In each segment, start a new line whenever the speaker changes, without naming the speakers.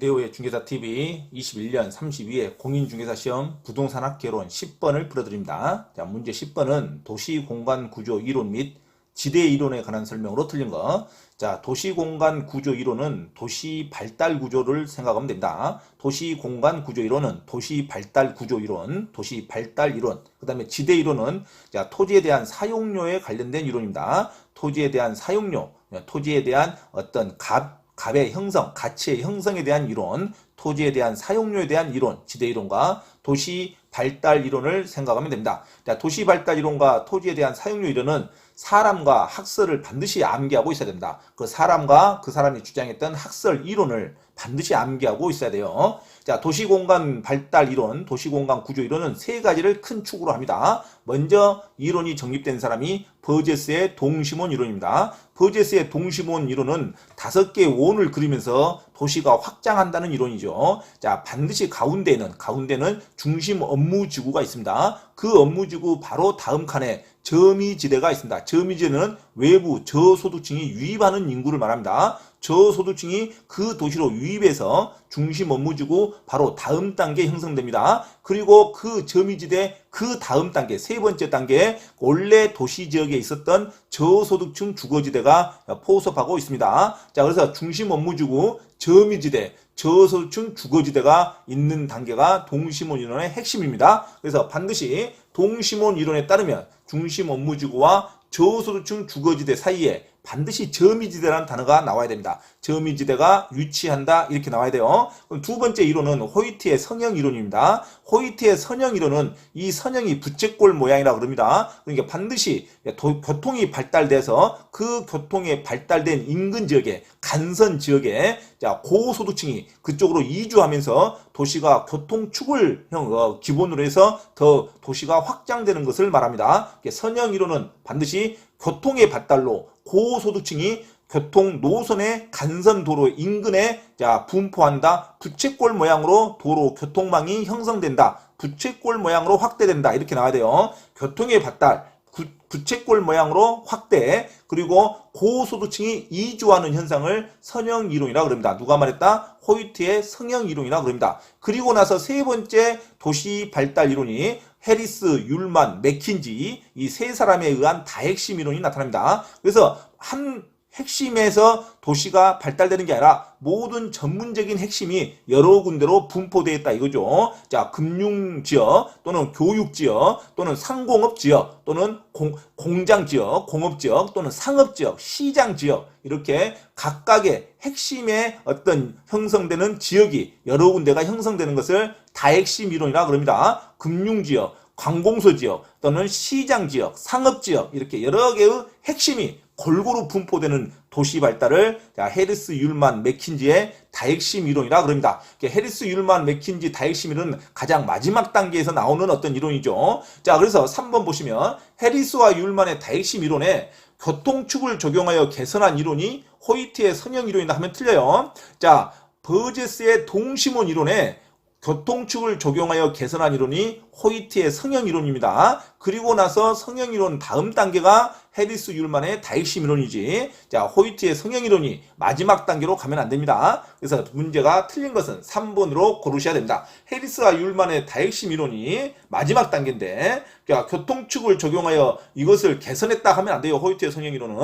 이데오의 중개사 TV 21년 32회 공인중개사 시험 부동산 학 개론 10번을 풀어드립니다. 자, 문제 10번은 도시공간 구조 이론 및 지대 이론에 관한 설명으로 틀린 거. 자, 도시공간 구조 이론은 도시 발달 구조를 생각하면 됩니다. 도시공간 구조 이론은 도시 발달 구조 이론, 도시 발달 이론. 그 다음에 지대 이론은 자, 토지에 대한 사용료에 관련된 이론입니다. 토지에 대한 사용료, 토지에 대한 어떤 값, 값의 형성, 가치의 형성에 대한 이론, 토지에 대한 사용료에 대한 이론, 지대 이론과 도시 발달 이론을 생각하면 됩니다. 자, 도시 발달 이론과 토지에 대한 사용료 이론은 사람과 학설을 반드시 암기하고 있어야 된다. 그 사람과 그 사람이 주장했던 학설 이론을 반드시 암기하고 있어야 돼요. 자, 도시공간 발달 이론, 도시공간 구조 이론은 세 가지를 큰 축으로 합니다. 먼저 이론이 정립된 사람이 버제스의 동심원 이론입니다. 버제스의 동심원 이론은 다섯 개의 원을 그리면서 도시가 확장한다는 이론이죠. 자, 반드시 가운데는 가운데는 중심 업무 지구가 있습니다. 그 업무 지구 바로 다음 칸에 점이지대가 있습니다. 점이지대는 외부 저소득층이 유입하는 인구를 말합니다. 저소득층이 그 도시로 유입해서 중심 업무지구 바로 다음 단계 형성됩니다. 그리고 그 점이지대 그 다음 단계 세 번째 단계에 원래 도시 지역에 있었던 저소득층 주거지대가 포섭하고 있습니다. 자 그래서 중심 업무지구 점이지대 저소득층 주거지대가 있는 단계가 동심원 이론의 핵심입니다. 그래서 반드시 동심원 이론에 따르면 중심 업무지구와 저소득층 주거지대 사이에 반드시 점이지대라는 단어가 나와야 됩니다. 점이지대가 유치한다 이렇게 나와야 돼요. 그럼 두 번째 이론은 호이트의 성형 이론입니다. 호이트의 선형 이론은 이 선형이 부채꼴 모양이라고 그럽니다. 그러니까 반드시 도, 교통이 발달돼서 그 교통에 발달된 인근 지역에 간선 지역에 자 고소득층이 그쪽으로 이주하면서 도시가 교통축을 형 어, 기본으로 해서 더 도시가 확장되는 것을 말합니다. 선형 이론은 반드시 교통의 발달로 고소득층이 교통 노선의 간선 도로 인근에 자 분포한다. 부채꼴 모양으로 도로 교통망이 형성된다. 부채꼴 모양으로 확대된다. 이렇게 나와야 돼요. 교통의 발달, 구, 부채꼴 모양으로 확대, 그리고 고소득층이 이주하는 현상을 선형 이론이라 그럽니다. 누가 말했다? 호이트의 성형 이론이라 그럽니다. 그리고 나서 세 번째 도시 발달 이론이 해리스, 율만, 맥킨지 이 세 사람에 의한 다핵심 이론이 나타납니다. 그래서 한 핵심에서 도시가 발달되는 게 아니라 모든 전문적인 핵심이 여러 군데로 분포되어 있다 이거죠. 자, 금융 지역 또는 교육 지역 또는 상공업 지역 또는 공, 공장 지역, 공업 지역 또는 상업 지역, 시장 지역 이렇게 각각의 핵심의 어떤 형성되는 지역이 여러 군데가 형성되는 것을 다핵심 이론이라 그럽니다. 금융 지역, 관공서 지역 또는 시장 지역, 상업 지역 이렇게 여러 개의 핵심이 골고루 분포되는 도시 발달을 자, 해리스 율만 맥킨지의 다핵심 이론이라 그럽니다. 해리스 율만 맥킨지 다핵심 이론은 가장 마지막 단계에서 나오는 어떤 이론이죠. 자, 그래서 3번 보시면 해리스와 율만의 다핵심 이론에 교통축을 적용하여 개선한 이론이 호이트의 선형 이론이다 하면 틀려요. 자, 버제스의 동심원 이론에 교통축을 적용하여 개선한 이론이 호이트의 성형 이론입니다. 그리고 나서 성형 이론 다음 단계가 해리스 율만의 다익심 이론이지. 자, 호이트의 성형 이론이 마지막 단계로 가면 안 됩니다. 그래서 문제가 틀린 것은 3번으로 고르셔야 됩니다. 해리스와 율만의 다익심 이론이 마지막 단계인데, 자, 교통축을 적용하여 이것을 개선했다 하면 안 돼요. 호이트의 성형 이론은.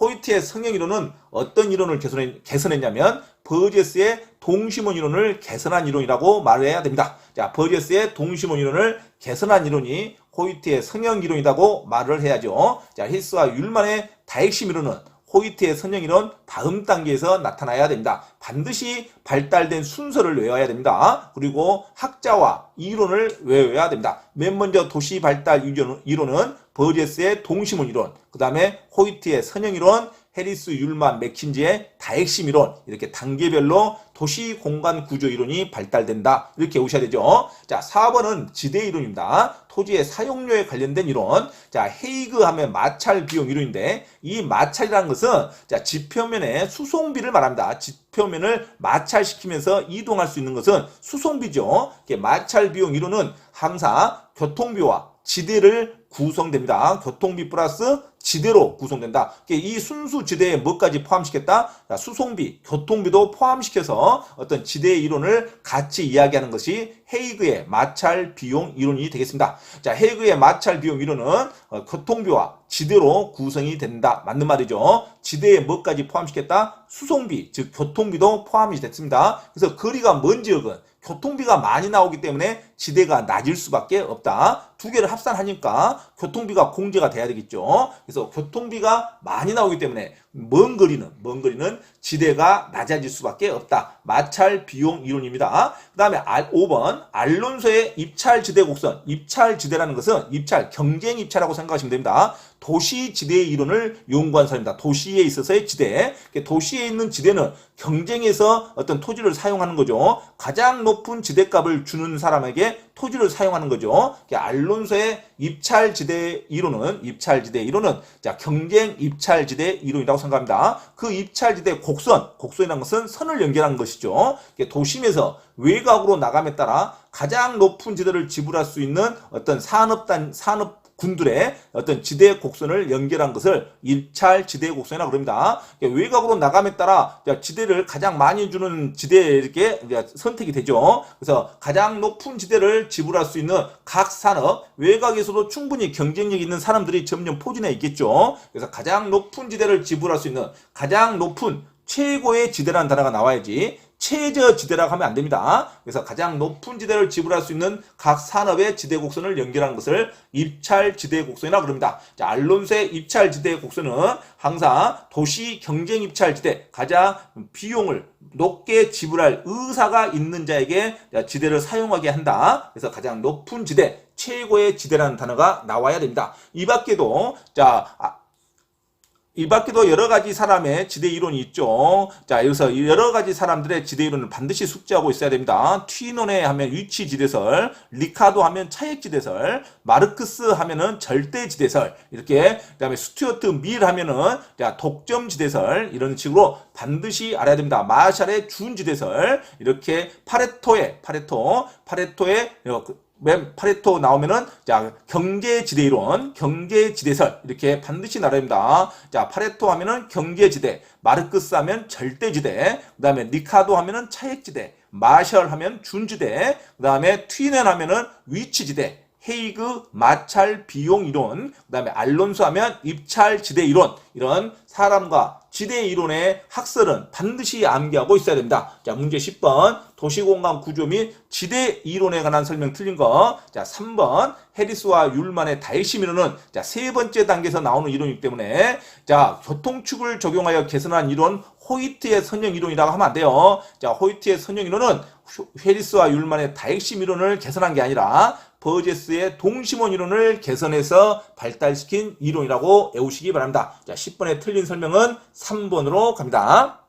호이트의 성형 이론은 어떤 이론을 개선했, 개선했냐면, 버제스의 동심원 이론을 개선한 이론이라고 말해야 됩니다. 자, 버제스의 동심원 이론을 개선한 이론이 호이트의 성형 이론이라고 말을 해야죠. 자, 힐스와 율만의 다핵심 이론은 호이트의 선형 이론 다음 단계에서 나타나야 됩니다. 반드시 발달된 순서를 외워야 됩니다. 그리고 학자와 이론을 외워야 됩니다. 맨 먼저 도시 발달 이론은 버제스의 동심원 이론, 그 다음에 호이트의 선형 이론, 해리스, 율만, 맥킨지의 다핵심 이론 이렇게 단계별로 도시 공간 구조 이론이 발달된다. 이렇게 오셔야 되죠. 자, 4번은 지대 이론입니다. 토지의 사용료에 관련된 이론. 자, 헤이그 하면 마찰 비용 이론인데 이 마찰이라는 것은 자, 지표면에 수송비를 말합니다. 지표면을 마찰시키면서 이동할 수 있는 것은 수송비죠. 마찰 비용 이론은 항상 교통비와 지대를 구성됩니다. 교통비 플러스 지대로 구성된다. 이 순수 지대에 뭐까지 포함시켰다? 자, 수송비, 교통비도 포함시켜서 어떤 지대 이론을 같이 이야기하는 것이 헤이그의 마찰 비용 이론이 되겠습니다. 자, 헤이그의 마찰 비용 이론은 어, 교통비와 지대로 구성이 된다. 맞는 말이죠. 지대에 뭐까지 포함시켰다? 수송비, 즉 교통비도 포함이 됐습니다. 그래서 거리가 먼 지역은 교통비가 많이 나오기 때문에 지대가 낮을 수밖에 없다. 두 개를 합산하니까 교통비가 공제가 돼야 되겠죠. 그래서 교통비가 많이 나오기 때문에 먼 거리는 먼 거리는 지대가 낮아질 수밖에 없다. 마찰 비용 이론입니다. 그다음에 5번 알론소의 입찰 지대 곡선. 입찰 지대라는 것은 입찰 경쟁 입찰이라고 생각하시면 됩니다. 도시 지대 이론을 연구한 사람입니다. 도시에 있어서의 지대. 도시에 있는 지대는 경쟁에서 어떤 토지를 사용하는 거죠. 가장 높은 지대값을 주는 사람에게 토지를 사용하는 거죠. 알론소의 입찰 지대 이론은 입찰 지대 이론은 자 경쟁 입찰 지대 이론이라고 생각합니다. 그 입찰 지대 곡선, 곡선이라는 것은 선을 연결한 것이죠. 도심에서 외곽으로 나감에 따라 가장 높은 지대를 지불할 수 있는 어떤 산업단 산업 군들의 어떤 지대 곡선을 연결한 것을 일찰 지대 곡선이라고 그럽니다. 외곽으로 나감에 따라 지대를 가장 많이 주는 지대에 이렇게 선택이 되죠. 그래서 가장 높은 지대를 지불할 수 있는 각 산업 외곽에서도 충분히 경쟁력 있는 사람들이 점점 포진해 있겠죠. 그래서 가장 높은 지대를 지불할 수 있는 가장 높은 최고의 지대라는 단어가 나와야지 최저 지대라고 하면 안 됩니다. 그래서 가장 높은 지대를 지불할 수 있는 각 산업의 지대 곡선을 연결하는 것을 입찰 지대 곡선이라고 그럽니다. 자, 알론소의 입찰 지대 곡선은 항상 도시 경쟁 입찰 지대 가장 비용을 높게 지불할 의사가 있는 자에게 지대를 사용하게 한다. 그래서 가장 높은 지대, 최고의 지대라는 단어가 나와야 됩니다. 이 밖에도 자 아, 이 밖에도 여러 가지 사람의 지대 이론이 있죠. 자, 여기서 여러 가지 사람들의 지대 이론을 반드시 숙지하고 있어야 됩니다. 튀노네 하면 위치 지대설, 리카도 하면 차액 지대설, 마르크스 하면은 절대 지대설, 이렇게 그 다음에 스튜어트 밀 하면은 자, 독점 지대설 이런 식으로 반드시 알아야 됩니다. 마샬의 준 지대설, 이렇게 파레토의 파레토, 파레토의 맨 파레토 나오면은 자 경제지대 이론, 경제지대설 이렇게 반드시 나눠야 됩니다. 자 파레토 하면은 경제지대, 마르크스 하면 절대지대, 그다음에 니카도 하면은 차액지대, 마셜 하면 준지대, 그다음에 튀넨 하면은 위치지대. 헤이그 마찰 비용 이론, 그 다음에 알론소 하면 입찰 지대 이론, 이런 사람과 지대 이론의 학설은 반드시 암기하고 있어야 됩니다. 자, 문제 10번. 도시공간 구조 및 지대 이론에 관한 설명 틀린 거. 자, 3번. 해리스와 율만의 다이심 이론은 자, 세 번째 단계에서 나오는 이론이기 때문에 자, 교통축을 적용하여 개선한 이론 호이트의 선형 이론이라고 하면 안 돼요. 자, 호이트의 선형 이론은 해리스와 율만의 다핵심 이론을 개선한 게 아니라 버제스의 동심원 이론을 개선해서 발달시킨 이론이라고 외우시기 바랍니다. 자, 10번에 틀린 설명은 3번으로 갑니다.